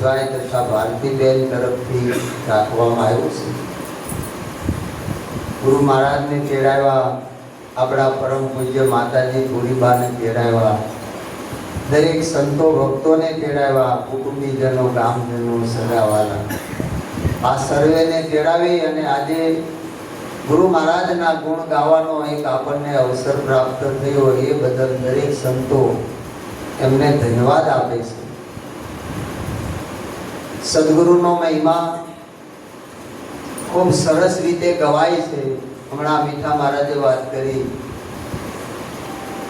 શ્રી રમેશભાઈ તથા ભારતીબેન તરફથી રાખવામાં આવ્યું છે. ગુરુ મહારાજને તેડાવ્યા આપણા પરમ પૂજ્ય માતાજી ભૂરીબાને તેડાવ્યા દરેક સંતો ભક્તોને તેડાવ્યા કુટુંબીજનો, ગામજનો સગાવાલા આ સર્વેને તેડાવી અને આજે ગુરુ મહારાજના ગુણ ગાવાનો એક આપણને અવસર પ્રાપ્ત થયો, એ બદલ દરેક સંતો એમને ધન્યવાદ આપે છે. સદગુરુનો મહિમા ખૂબ સરસ રીતે ગવાય છે. હમણાં મીઠા મહારાજે વાત કરી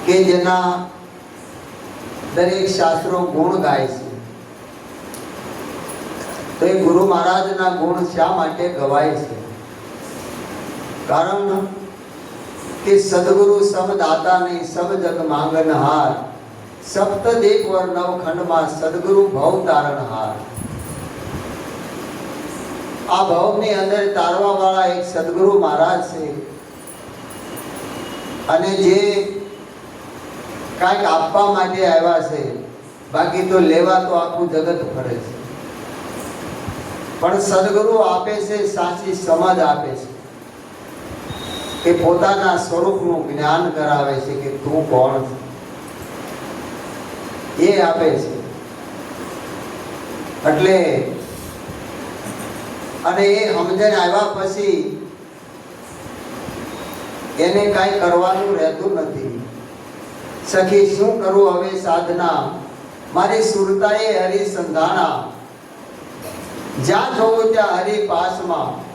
કે જેના દરેક શાસ્ત્રો ગુણ ગાય છે. તો એ ગુરુ મહારાજના ગુણ શા માટે ગવાય છે? કારણ કે સદગુરુ સબ દાતા નહીં સબ જગ માંગનહાર સપ્ત દેવ વર નવ ખંડમાં સદગુરુ ભવ તારણહાર આ ભવની અંદર તારવા વાળા એક સદગુરુ મહારાજ છે. અને જે કાંઈક આપવા માટે આવ્યા છે, બાકી તો લેવા તો આખું જગત ફરે છે. પણ સદગુરુ આપે છે, સાચી સમજ આપે છે. કે પોતાના સ્વરૂપનું જ્ઞાન કરાવે છે કે તું કોણ છે. એ આપે છે. એટલે અને એ સમજણ આવ્યા પછી એને કાંઈ કરવાનું રહેતું નથી. સખી, શું કરું હવે સાધના? મારી સુરતાએ હરી સંધાના જ્યાં જોવું ત્યાં હરી પાસમાં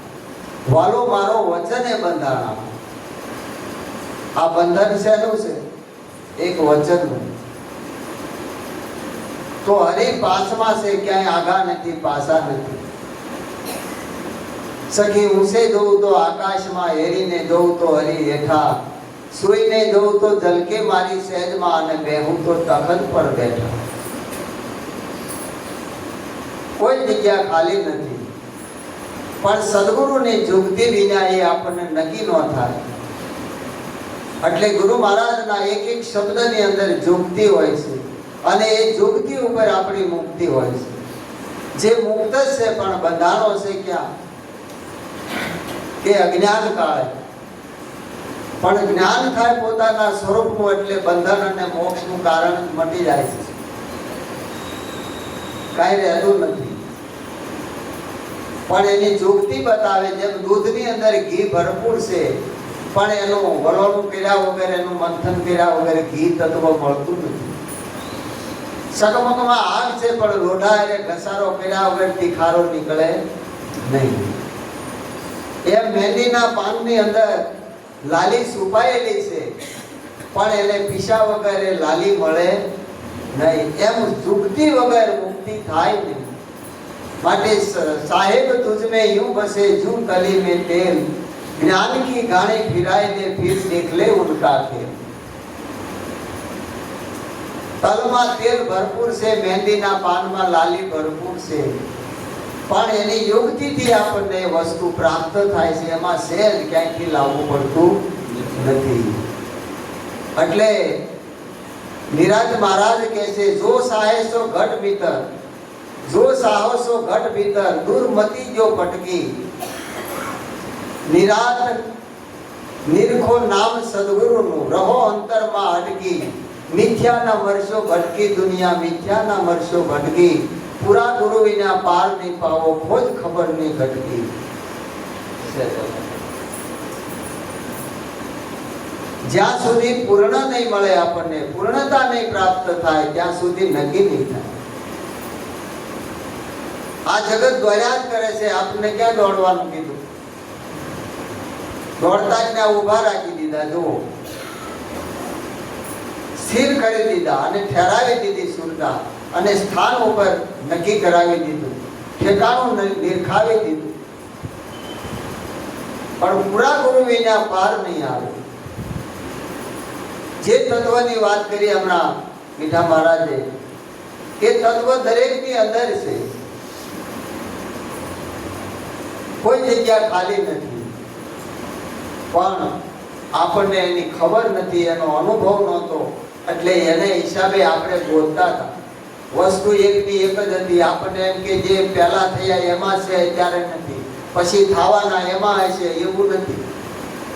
વાલો મારો વચને બંધાણા. આ બંધન શેનું છે? એક વચનનું. તો હરી પાસમાં છે, ક્યાંય આગા નથી પાસા નથી. સખી ઉસે જોઉં તો આકાશમાં હેરીને જોઉં તો હરી હેઠા. સુઈને જોઉં તો જલકે મારી સહેજમાં અને બેહું તો તખત પર બેઠા. કોઈ જગ્યા ખાલી નથી. પણ સદગુરુની જુગતી વિના એ આપણને નક્કી ન થાય. એટલે ગુરુ મહારાજના એક એક શબ્દની અંદર જુગતી હોય છે અને એ જુગતી ઉપર આપણી મુક્તિ હોય છે. જે મુક્ત છે પણ બંધાણો છે ક્યાં? કે અજ્ઞાન કાળે પણ જ્ઞાન થાય પોતાના સ્વરૂપનું એટલે બંધન અને મોક્ષનું કારણ મટી જાય છે. કાંઈ રહેતું નથી. પણ એની જુગતી બતાવે જેમ દૂધની અંદર ઘી ભરપૂર છે, પણ એનું વલોનું કર્યા વગર, એનું મંથન કર્યા વગર ઘી તત્વ મળતું નથી. સગમગમાં આગ છે, પણ લોઢા એટલે ઘસારો કર્યા વગર તીખારો નીકળે નહીં. એ મહેંદીના પાનની અંદર લાલી છુપાયેલી છે પણ એને પીસા વગર એ લાલી મળે નહીં એમ ઝૂકતી વગર મુક્તિ થાય નહીં માટે સાહેબ તુજમે यूँ बसे जू कली में तेल ज्ञान की गाने फिराए दे फिर देख ले उनका खेल તલમાં તેલ ભરપૂર છે મહેંદીના પાનમાં લાલી ભરપૂર છે પણ એની યુક્તિથી આપણને એ વસ્તુ પ્રાપ્ત થાય છે. એમાં સહેજ ક્યાંયથી લાવવું પડતું નથી. એટલે નિરાજ મહારાજ કહે છે, જો સાહેસો ઘટ ભીતર જો સાહસો ઘટ ભીતર દુર્મતી જો પટકી નિરાત નિરખો નામ સદગુરુનું, રહો અંતરમાં અટકી. મિથ્યાના વર્ષો ભટકી, દુનિયા મિથ્યાના વર્ષો ભટકી. પૂરા ગુરુ વિના પાર નહીં પાવો ખોજ ખબર નહીં ઘટતી. જ્યાં સુધી પૂર્ણ નહીં મળે આપણને, પૂર્ણતા નહીં પ્રાપ્ત થાય, ત્યાં સુધી નક્કી નહીં થાય. આ જગત દોડ્યા જ કરે છે આપણને ક્યાં દોડવાનું કીધું? દોડતા જ ત્યાં ઊભા રાખી દીધા, જુઓ. સ્થિર કરી દીધા અને ઠેરાવી દીધી સુરતા. અને સ્થાન ઉપર નક્કી કરાવી દીધું. ઠેકાણું નિરખાવી દીધું. પણ પૂરા ગુરુ વિના પાર નહીં આવે. જે તત્વની વાત કરી હમણાં મીઠા મહારાજે એ તત્વ દરેકની અંદર છે. કોઈ જગ્યા ખાલી નથી. પણ આપણને એની ખબર નથી, એનો અનુભવ નહોતો, એટલે એને હિસાબે આપણે બોલતા હતા. વસ્તુ એકની એક જ હતી. આપણને એમ કે જે પહેલા થયા એમાં છે અત્યારે નથી. પછી થવાના એમાં હશે, એવું નથી.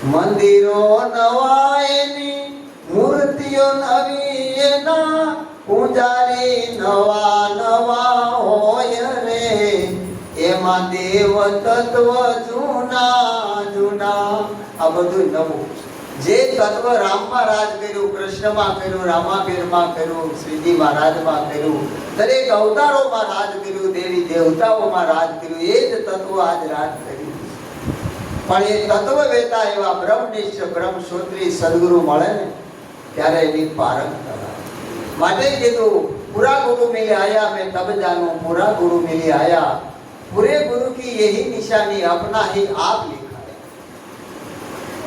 મંદિરો નવા એની મૂર્તિઓ નવી, એના પૂજારી નવા નવા હોય રે. એમાં દેવ તત્વ જૂના જૂના. આ બધું નવું. જે તત્વ રામમાં રાજ કર્યું, કૃષ્ણમાં કર્યું રામાપીરમાં કર્યું શ્રીજી મહારાજમાં કર્યું, દરેક અવતારોમાં રાજ કર્યું, દેવી દેવતાઓમાં રાજ કર્યું, એ જ તત્વ આજ રાજ કર્યું. પણ એ તત્વ વેતા એવા બ્રહ્મનિષ્ઠ બ્રહ્મસૂત્રી સદગુરુ મળે ને, ત્યારે એની પારંગ માટે કીધું, પૂરા ગુરુ મિલી આયા, મેં તબ જાનું પૂરા ગુરુ મિલી આયા. પૂરે ગુરુ કી યહી નિશાની અપના હી આપ લીધા.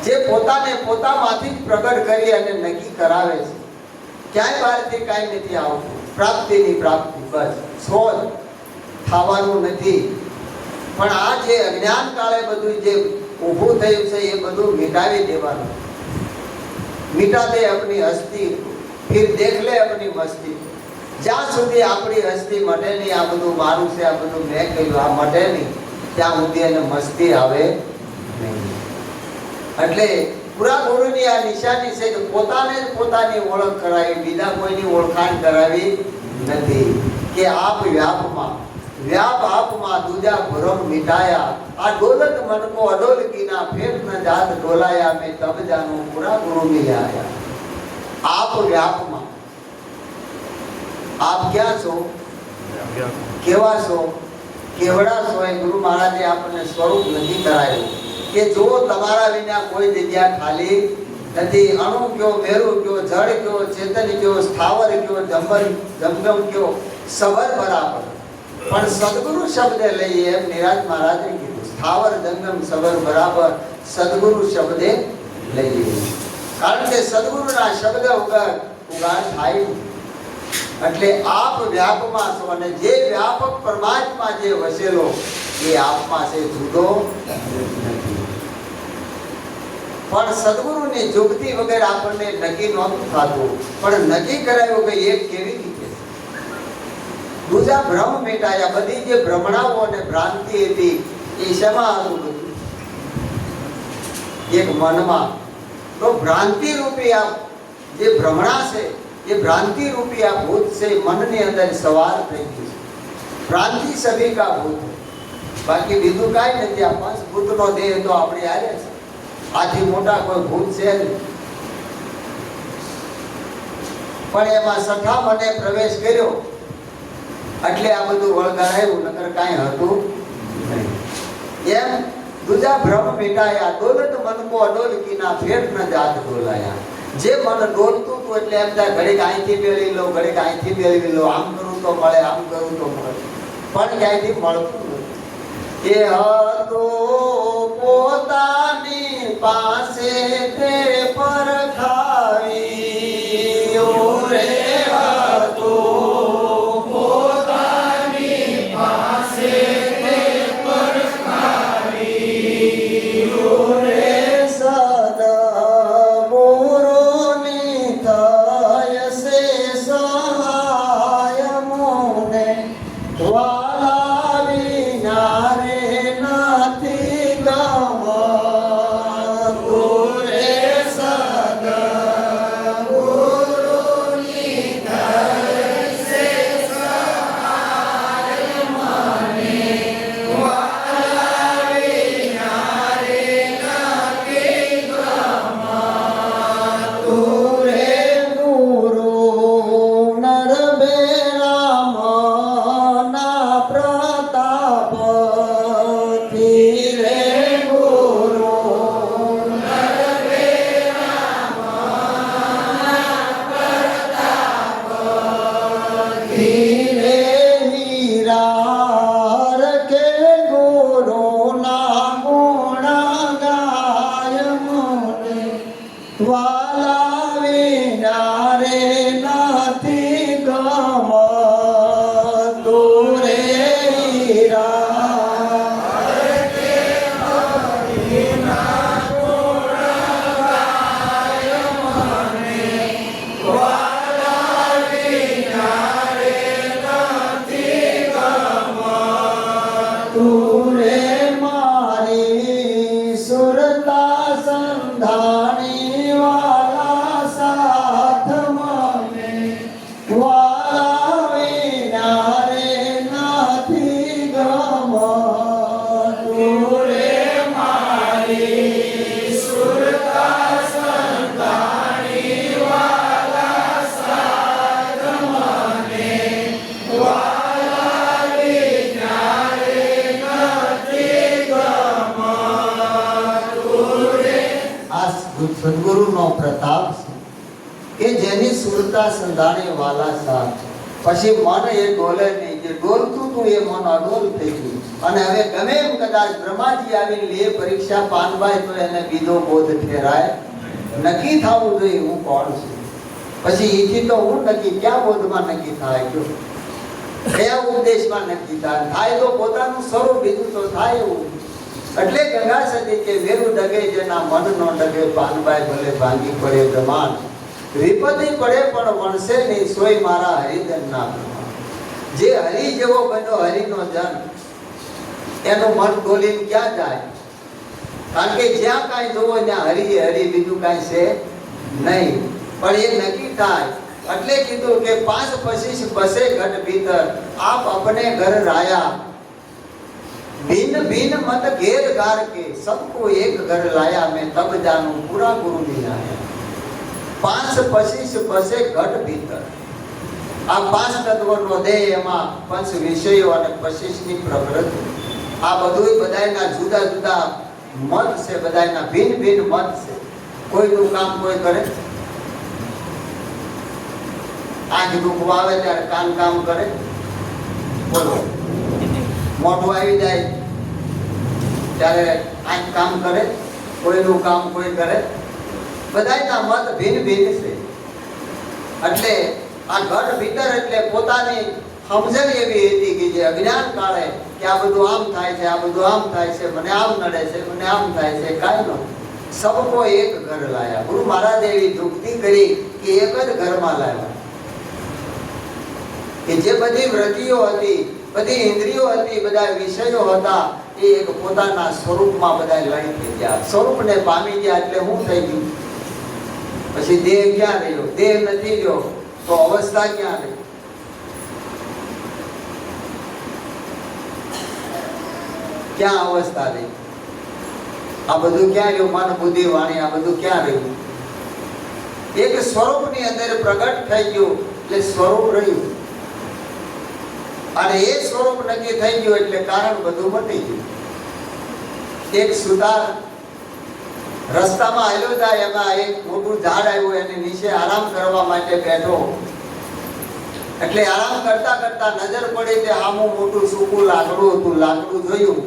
જે પોતાને પોતામાંથી પ્રગટ કરી અને નક્કી કરાવે છે. ક્યાંય બહારથી કાંઈ નથી આવતું. પ્રાપ્તિની પ્રાપ્તિ, બસ. શોધ થવાનું નથી. પણ આ જે અજ્ઞાન કાળે બધું જે ઊભું થયું છે, એ બધું મિટાવી દેવાનું. મીટા દે આપણી હસ્તી. ફિર દેખ લે આપણી મસ્તી. જ્યાં સુધી આપણી અસ્થિ મટે નહીં, આ બધું મારું છે, આ બધું મેં કહ્યું આ મટે નહીં, ત્યાં સુધી એને મસ્તી આવે નહીં. એટલે પૂરા ગુરુની આ નિશાની છે કે પોતાને જ પોતાની ઓળખ કરાવી બીજા કોઈની ઓળખાણ કરાવી નથી. કે આપ વ્યાપમાં વ્યાપ આપમાં દુજા ભરમ મિટાયા. આ ડોલક મનકો અડોલ કીના ફેર ન જાત ડોલાયા મેં તબ જાનું પૂરા ગુરુ મિલ્યા. આપ વ્યાપમાં. આપ ક્યાં છો? કેવા છો? કેવડા છો એ ગુરુ મહારાજે આપણને સ્વરૂપ નથી કરાયું. કે જો તમારા વિના કોઈ જગ્યા ખાલી નથી, અણુ કયો, મેરુ કયો, જળ કયો, ચેતન કયો, સ્થાવર કયો જંબન જંગમ કયો સબર બરાબર. પણ સદગુરુ શબ્દ લઈએ એમ નિરાજ મહારાજે કીધું, સ્થાવર, જંગમ સબર બરાબર સદગુરુ શબ્દે લઈએ. કારણ કે સદગુરુના શબ્દ વગર ઉગાડ થાય એટલે આપ વ્યાપમાં છો અને જે વ્યાપક પરમાત્મા જે વસેલો, એ આપમાં છે જુદો નથી. પણ સદગુરુની જુગતી વગર આપણને નક્કી નહોતું થતું. પણ નક્કી કરાયું કે એક કેવી રીતે? દૂજા ભ્રમ મેટાયા. બધી જે ભ્રમણાઓ અને ભ્રાંતિ હતી, એ શેમાં હતું બધું? એક મનમાં. તો ભ્રાંતિ રૂપી આ જે ભ્રમણા છે, એ ભ્રાંતિ રૂપી આ ભૂત છે, એ મનની અંદર સવાર થઈ ગયું છે. ભ્રાંતિ સભી કા ભૂત? બાકી બીજું કાંઈ નથી. આ પંચભૂતનો દેહ તો આપણે હારે છે. આથી મોટા કોઈ ભૂત છે નહીં. પણ એમાં સઠા મને પ્રવેશ કર્યો. એટલે આ બધું વળગાડાયું નકર કાંઈ હતું નહીં. એમ દૂજા ભ્રમ મિટાયા દોલત મન કો અડોલ કીના ફેર ન જાત ડોલાયા જે મન ડોલતું હતું એટલે એમ થાય, ઘડીક અહીંથી મેળવી લો, ઘડીક અહીંથી મેળવી લો, આમ કરું તો મળે, આમ કરું તો મળે. પણ ક્યાંયથી મળતું નથી એ હતો પોતાની પાસે તે પરખાવી. રે સુરતા સંધાણે વાલા સાથ પછી મન એ ડોલે નહીં જે ડોલતું તું એ મન અડોલ થઈ ગયું. અને હવે ગમે એમ કદાચ બ્રહ્માજી આવીને લે પરીક્ષા પાનભાઈ તો એને બીજો બોધ ઠેરાય. નક્કી થવું જોઈએ હું કોણ છું? પછી એથી તો હું નક્કી, ક્યાં બોધમાં નક્કી થાય જો કયા ઉપદેશમાં નક્કી થાય? થાય તો પોતાનું સ્વરૂપ, બીજું તો થાય એવું. એટલે ગંગા સતી કે વેરું ડગે જેના મન નો ડગે પાનભાઈ ભલે ભાંગી પડે બ્રહ્માંડ વિપત્તિ પડે પણ વણસે નહીં, સોય મારા હરિજન ના જે હરી જેવો બન્યો હરિનો જન, એનું મન ડોલીને ક્યાં જાય? કારણ કે જ્યાં કાંઈ જોવો ત્યાં હરી હરી, બીજું કાંઈ છે નહીં. પણ એ નક્કી થાય. એટલે કીધું કે પાંચ પછી બસે ઘટ ભીતર, આપ અપને ઘર રાયા. ભિન્ન ભિન્ન મત ઘેર ગાર કે સબકો એક ઘર લાયા મેં, તબ જાનું પૂરા ગુરુ બિનાયા પાંચ બસે ઘટ ભીતર. આ પાંચ તત્વનો દેહ એમાં પંચ વિષયો અને પચીસની પ્રકૃતિ આ બધું બધાયના જુદા જુદા મત છે, બધાયના ભિન્ન ભિન્ન મત છે. કોઈનું કામ કોઈ કરે? આંખ દુખવાવે ત્યારે કાન કામ કરે? બોલો. મોઢું આવી જાય. ત્યારે આંખ કામ કરે? કોઈનું કામ કોઈ કરે? બધાયના મત ભિન્ન ભિન્ન છે. એટલે આ ઘટ ભીતર એટલે પોતાની સમજણ એવી હતી કે જે અજ્ઞાન કાળે કે આ બધું આમ થાય છે, આ બધું આમ થાય છે, મને આમ નડે છે, મને આમ થાય છે, કાંઈ નો સબકો એક ઘર લાયા. ગુરુ મહારાજ એવી યુક્તિ કરી કે એક જ ઘરમાં લાવ્યા કે જે બધી વૃત્તિઓ હતી, બધી ઇન્દ્રિયો હતી, બધા વિષયો હતા, એ એક પોતાના સ્વરૂપમાં બધા લઈ થઈ ગયા. સ્વરૂપને પામી ગયા એટલે હું થઈ ગયું. પછી દેહ ક્યાં રહ્યો? દેહ નથી રહ્યો, તો અવસ્થા ક્યાં રહી? ક્યાં અવસ્થા રહી? આ બધું ક્યાં રહ્યું? મન બુદ્ધિ વાણી, આ બધું ક્યાં રહ્યું? એક સ્વરૂપની અંદર પ્રગટ થઈ ગયું, એટલે સ્વરૂપ રહ્યું. અને એ સ્વરૂપ નક્કી થઈ ગયું, એટલે કારણ બધું મટી ગયું. એક સુધાર રસ્તામાં હાલ્યો હતા એમાં એક મોટું ઝાડ આવ્યું, એની નીચે આરામ કરવા માટે બેઠો. એટલે આરામ કરતા કરતા નજર પડી કે આમું મોટું સૂકું લાકડું હતું, લાકડું જોયું.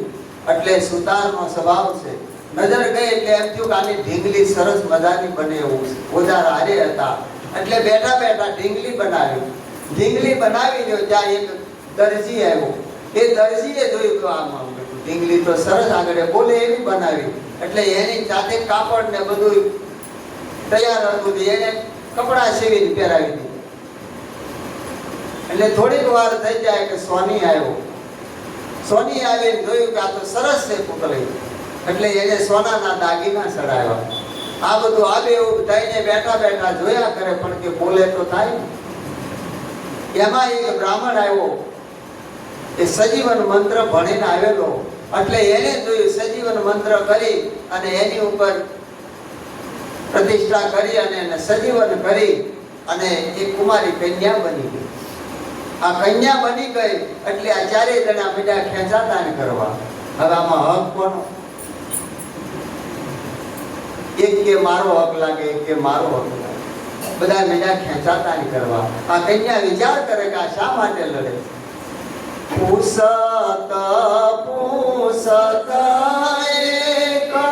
એટલે સુતારનો સ્વભાવ છે. નજર ગઈ એટલે એમ થયું કે આની ઢીંગલી સરસ મજાની બને એવું ઓજાર હારે હતા. એટલે બેઠા બેઠા ઢીંગલી બનાવી. ઢીંગલી બનાવી દો ત્યાં એક દરજી આવ્યો. એ દરજીએ જોયું તો આમ ઢીંગલી તો સરસ આગળ બોલે એવી બનાવી. એટલે એની જાતે કાપડ ને બધું તૈયાર હતું એને કપડા સીવીને પહેરાવી દીધું. એટલે થોડીક વાર થઈ જાય કે સોની આવ્યો. સોની આવીને જોયું કે આ તો સરસ છે પુતળી. એટલે એને સોનાના દાગીના ચડાવ્યા. આ બધું આવે એવું થઈને બેઠા બેઠા જોયા કરે, પણ કે બોલે તો થાય એમાં એક બ્રાહ્મણ આવ્યો. એ સજીવન મંત્ર ભણીને આવેલો. એટલે એને સજીવન મંત્ર કરી અને એની ઉપર પ્રતિષ્ઠા કરી અને એને સજીવન કરી અને એ કુમારી કન્યા બની ગઈ. આ કન્યા બની ગઈ એટલે આ ચારેય જણા બધા ને કરવા. હવે આમાં હક કોનો? એક કે મારો હક લાગે, એક કે મારો હક લાગે. બધા બધા ખેંચાતાણ કરવા. આ કન્યા વિચાર કરે કે આ શા માટે લડે pusaka pusaka eka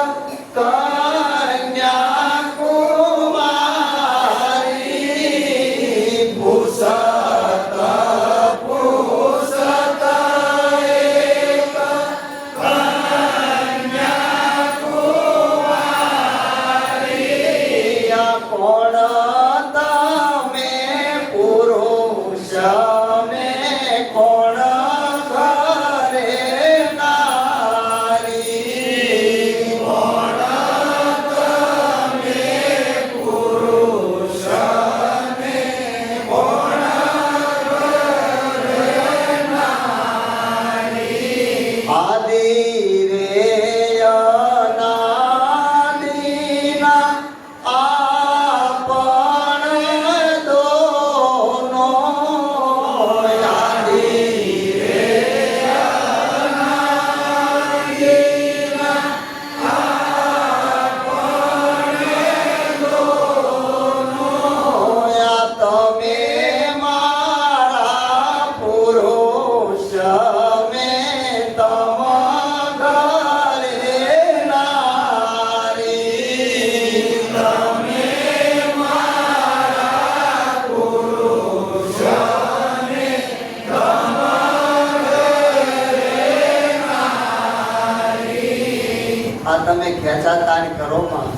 તમે ખેંચાતાણ કરો માં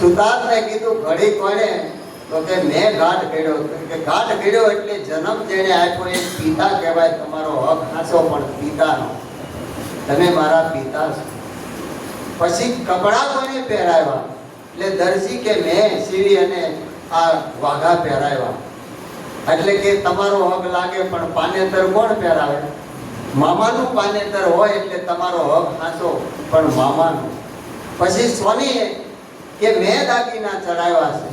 સુતારને કીધું, ઘડી કોણે? તો કે, મેં ઘાટ કર્યો. કે ઘાટ કર્યો એટલે જન્મ જેને આપ્યો એ પિતા કહેવાય, તમારો હક હાસો પણ પિતાનો. તમે મારા પિતા છો. પછી કપડાં કોને પહેરાવ્યા? એટલે દરજી કે, મેં સીવી અને આ વાઘા પહેરાવ્યા. એટલે કે, તમારો હક લાગે, પણ પાનેતર કોણ પહેરાવે? મામાનું પાનેતર હોય એટલે તમારો હક હાંસો પણ મામાનું. પછી સોનીએ કે મેં દાગીના ચડાવ્યા છે,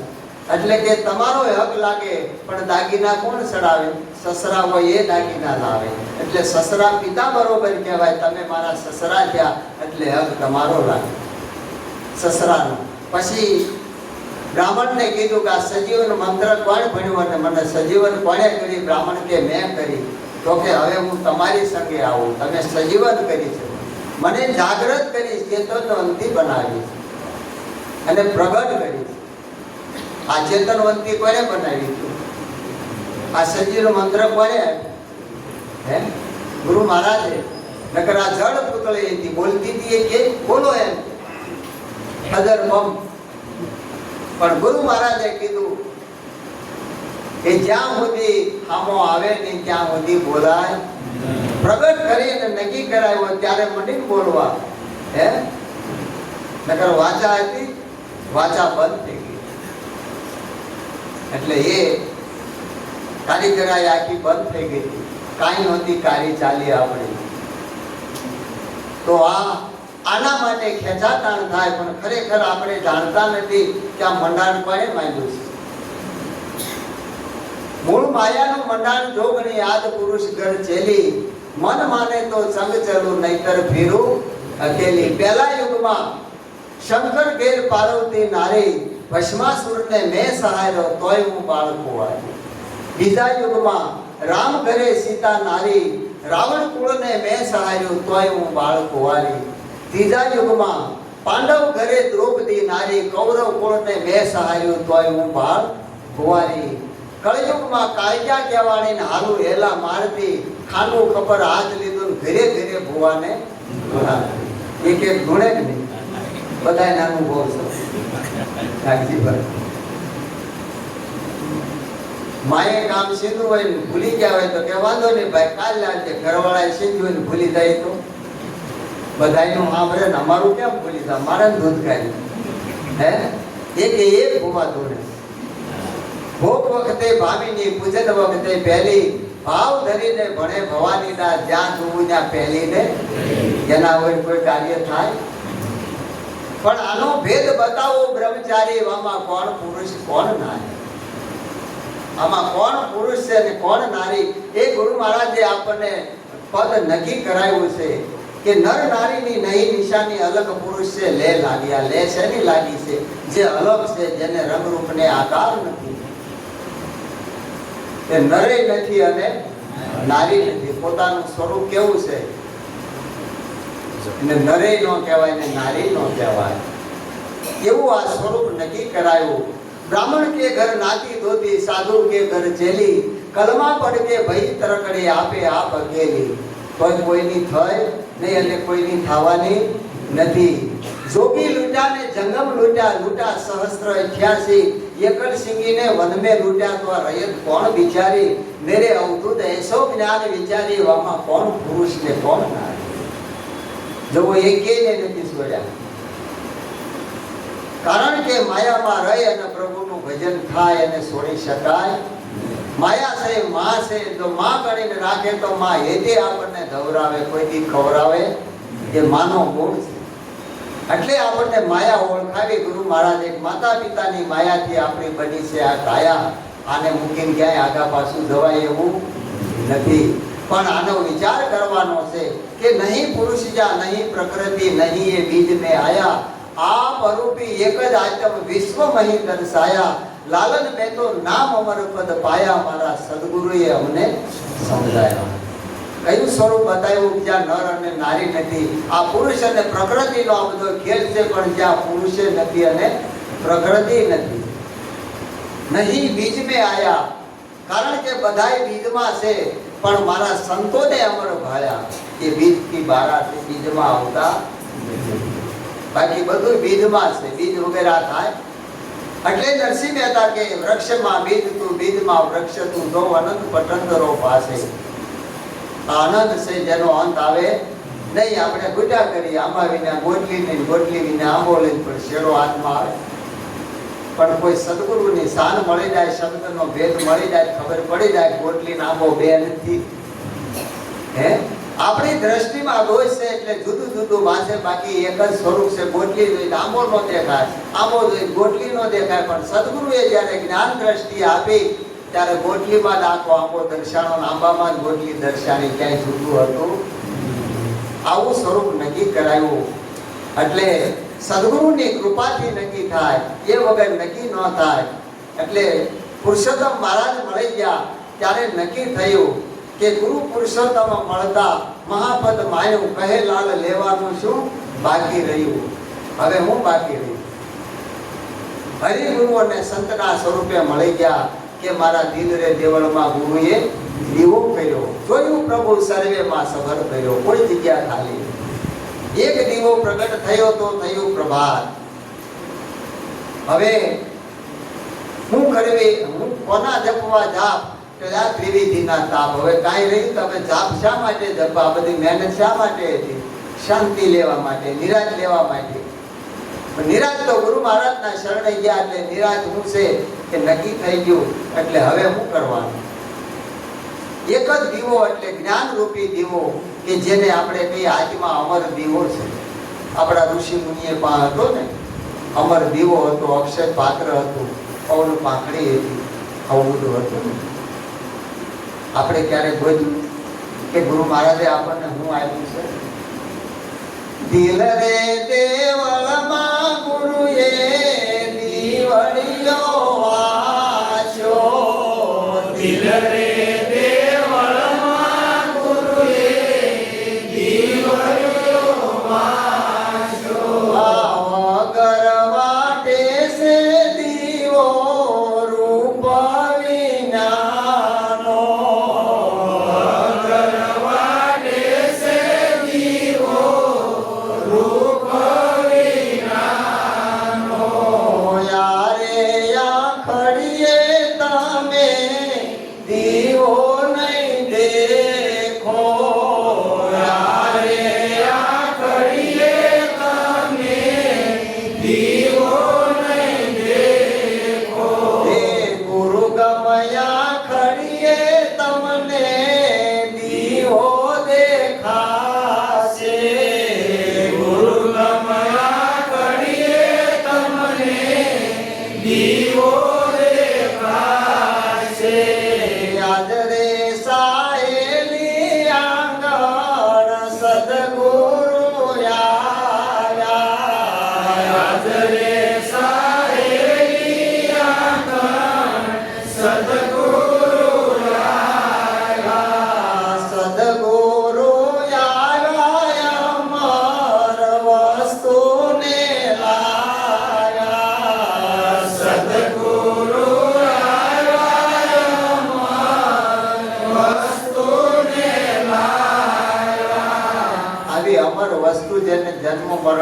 એટલે કે તમારો હક લાગે, પણ દાગીના કોણ ચડાવે? સસરા હોય એ દાગીના લાવે. એટલે સસરા પિતા બરોબર કહેવાય, તમે મારા સસરા થયા, એટલે હક તમારો લાગે. સસરાનો. પછી બ્રાહ્મણને કીધું કે આ સજીવન મંત્ર કોણ ભણ્યું? અને મને સજીવન કોણે કરી બ્રાહ્મણ કે મેં કરી તો કે હવે હું તમારી સંગે આવું, તમે સજીવન કરી છે. મને જાગૃત કરી ચેતનવંતી બનાવી છે. અને પ્રગટ કરી છે. આ ચેતનવંતી કોને બનાવી છે? આ સજીવન મંત્ર કોને? હે? ગુરુ મહારાજે. નકર આ જળ પૂતળી હતી બોલતી હતી કે, બોલો એમ. અદર મમ પણ ગુરુ મહારાજે કીધું કે જ્યાં સુધી આમો આવે ને ત્યાં સુધી બોલાય. પ્રગટ કરીને નક્કી કરાયો ત્યારે મંડી બોલવા. હે? નકર વાચા હતી, વાચા બંધ થઈ ગઈ. એટલે એ કારીગરાઈ આખી બંધ થઈ ગઈ. હતી કાંઈ નહોતી કારી ચાલી આપણી તો આ આના માટે ખેંચાતાણ થાય, પણ ખરેખર આપણે જાણતા નથી કે આ મંડાણ કોણે માંડ્યું છે. મૂળ માયાનું મંડાણ જોગણી યાદ પુરુષ ઘર ચેલી. મન માને તો સંગ ચલું નહીતર ફેરું અકેલી પહેલા યુગમાં શંકર ઘેર પાર્વતી નારી ભસ્માસુરને મેં સહાયરો તોય હું બાળકો આવી બીજા યુગમાં રામ ઘરે સીતા નારી રાવણ કુળને મેં સહાર્યું તોય હું બાળ કુંવારી ત્રીજા યુગમાં પાંડવ ઘરે દ્રૌપદી નારી કૌરવ કુળને મેં સહાર્યું તોય હું બાળ કુંવારી કળયુગમાં કાળજા કહેવાણી હાલું હેલા મારતી ખાનું ખબર હાથ લીધું ધીરે ધીરે ભુવાને એક એક ગુણે જ નહીં. બધા બહુ છે. માએ કામ સીધું હોય ને ભૂલી ગયા હોય તો કે વાંધો નહીં ભાઈ, કાલ લાગે ઘરવાળાએ સીધું હોય ને ભૂલી જાય તો? બધાયનું સાંભળે ને અમારું કેમ ભૂલી જાય? મારે દૂધ ખાય. હે? એક એક ભૂવા દોડે ભોગ વખતે ભામીની પૂજન વખતે પહેલી ભાવ ધરીને ભણે ભવાની દા જ્યાં જોવું ત્યાં પહેલી ને એના હોય કોઈ કાર્ય થાય. પણ આનો ભેદ બતાવો બ્રહ્મચારી, આમાં કોણ પુરુષ, કોણ નારી? આમાં કોણ પુરુષ છે અને કોણ નારી? એ ગુરુ મહારાજે આપણને પદ નક્કી કરાવ્યું છે કે નર નારીની નહીં, નિશાની અલગ પુરુષ છે, લે લાગ્યા, લે છે ની લાગી છે? જે અલગ છે, જેને રંગરૂપને આકાર નથી. એ નરે નથી અને નારી નથી. પોતાનું સ્વરૂપ કેવું છે? એને નરે નો કહેવાય ને નારી નો કહેવાય. એવું આ સ્વરૂપ નક્કી કરાયું. બ્રાહ્મણ કે ઘર નાતી ધોતી, સાધુ કે ઘર જેલી, કલમા પડ કે ભઈ તરકડે આપે આપ અકેલી કોઈ કોઈની થઈ નહીં અને કોઈની થવાની નથી. જોગી લૂંટા ને જંગમ લૂંટા લૂંટા સહસ્ત્ર અઠ્યાસી એકલ સિંગીને વનમે લૂંટ્યા તો રયત કોણ વિચારી મેરે અવધૂત એસો જ્ઞાન વિચારી વામાં કોણ પુરુષ ને કોણ જો એકેયને નથી છોડ્યા કારણ કે માયામાં રહી અને પ્રભુનું ભજન થાય અને છોડી શકાય માયા છે, માં છે જો માં કરીને રાખે તો માં હેતે આપણને ધવરાવે કોઈથી ખવરાવે એ માનો ગુણ છે. એટલે આપણને માયા ઓળખાવી ગુરુ મહારાજ એક માતા પિતાની માયાથી આપણી બની છે આ કાયા. આને મૂકીને ક્યાંય આગા પાછું જવાય એવું નથી. પણ આનો વિચાર કરવાનો છે કે નહીં પુરુષજા, નહીં પ્રકૃતિ, નહીં એ બીજ મેં આયા. આ અરૂપી એક જ આઈટમ વિશ્વ મહી દર્શાયા. લાલન મેં તો નામ અમર પદ પાયા મારા સદગુરુએ અમને સમજાયા. કયું સ્વરૂપ બતાવ્યું જ્યાં નર અને નારી નથી. આ પુરુષ અને પ્રકૃતિનો આ બધો ખેલ છે, પણ જ્યાં પુરુષે નથી અને પ્રકૃતિ નથી. નહીં બીજ મેં આયા. કારણ કે બધાય બીજમાં છે, પણ મારા સંતોને અમર ભાયા એ બીજથી બારાથી બીજમાં આવતા બાકી બધું બીજમાં છે, બીજ વગેરે થાય. એટલે નરસિંહ મહેતા કે વૃક્ષમાં બીજ તું, બીજમાં વૃક્ષ તું જો અનંત પટંદરો પાસે. આનંદ છે, જેનો અંત આવે નહીં. આપણે ગુટા કરી આંબા વિના ગોટલી નહીં, ગોટલી વિના આંબો લઈને પણ શેરો હાથમાં આવે. પણ કોઈ સદગુરુની શાન મળી જાય, શબ્દનો ભેદ મળી જાય, ખબર પડી જાય ગોટલી આંબો બે નથી. હે? આપણી દ્રષ્ટિમાં દોષ છે એટલે જુદું જુદું વાંચે, બાકી એક જ સ્વરૂપ છે ગોટલી જોઈ આંબો નો દેખાય. આંબો જોઈ ગોટલી નો દેખાય, પણ સદગુરુએ જ્યારે જ્ઞાન દ્રષ્ટિ આપી ત્યારે ગોટલીમાં આખો આંબો દર્શાણો આંબામાં જ ગોટલી દર્શાણી ક્યાંય જુદું હતું? આવું સ્વરૂપ નક્કી કરાયું. એટલે સદગુરુની કૃપાથી નક્કી થાય, એ વગર નક્કી ન થાય. એટલે પુરુષોત્તમ મહારાજ મળી ગયા. ત્યારે નક્કી થયું કે ગુરુ પુરુષોત્તમ મળતા મહાપદ માયું કહે લાલ લેવાનું શું? બાકી રહ્યું. હવે હું બાકી રહ્યું હરિગુરુ અને સંતના સ્વરૂપે મળી ગયા. કે મારા દિલ રે દેવળમાં ગુરુએ દીવો કર્યો. જોયું પ્રભુ સર્વેમાં સભર કર્યો. કોઈ જગ્યા ખાલી. એક દીવો પ્રગટ થયો તો થયું પ્રભાત. હવે હું કરવી? હું કોના જપવા જાપ? કે આ ત્રિવિધિના તાપ. હવે કાંઈ રહી તમે જાપ શા માટે જપવા? બધી મહેનત શા માટે હતી? શાંતિ લેવા માટે નિરાજ લેવા માટે. નિરાજ તો ગુરુ મહારાજના શરણે ગયા એટલે નિરાજ હું છે. કે નક્કી થઈ ગયું એટલે હવે હું કરવાનું? એક જ દીવો એટલે જ્ઞાન રૂપી દીવો કે જેને આપણે કહીએ આજમાં અમર દીવો છે. આપણા ઋષિ મુનિએ પણ હતો ને, અમર દીવો હતો અક્ષય પાત્ર હતું પૌન પાંખડી હતી, આવું હતું ને. આપણે ક્યારે ગોજ્યું કે ગુરુ મહારાજે આપણને હું આપ્યું છે? દિલ રે દેવળમાં ગુરુએ દીવડિયો વાચ્યો દિલ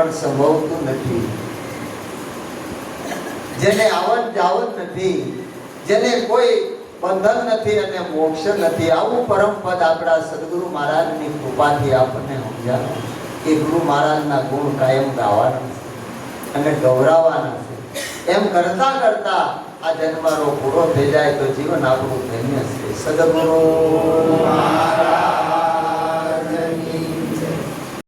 મરણ સંભવતું નથી. જેને આવત જાવત નથી, જેને કોઈ બંધન નથી અને મોક્ષ નથી, આવું પરમ પદ આપણા સદગુરુ મહારાજની કૃપાથી આપણને સમજાવે એ ગુરુ મહારાજના ગુણ કાયમ ગાવાના છે અને ગૌરાવાના છે. એમ કરતા કરતા આ જન્મારો પૂરો થઈ જાય તો જીવન આપણું ધન્ય છે. સદગુરુ મહારાજ.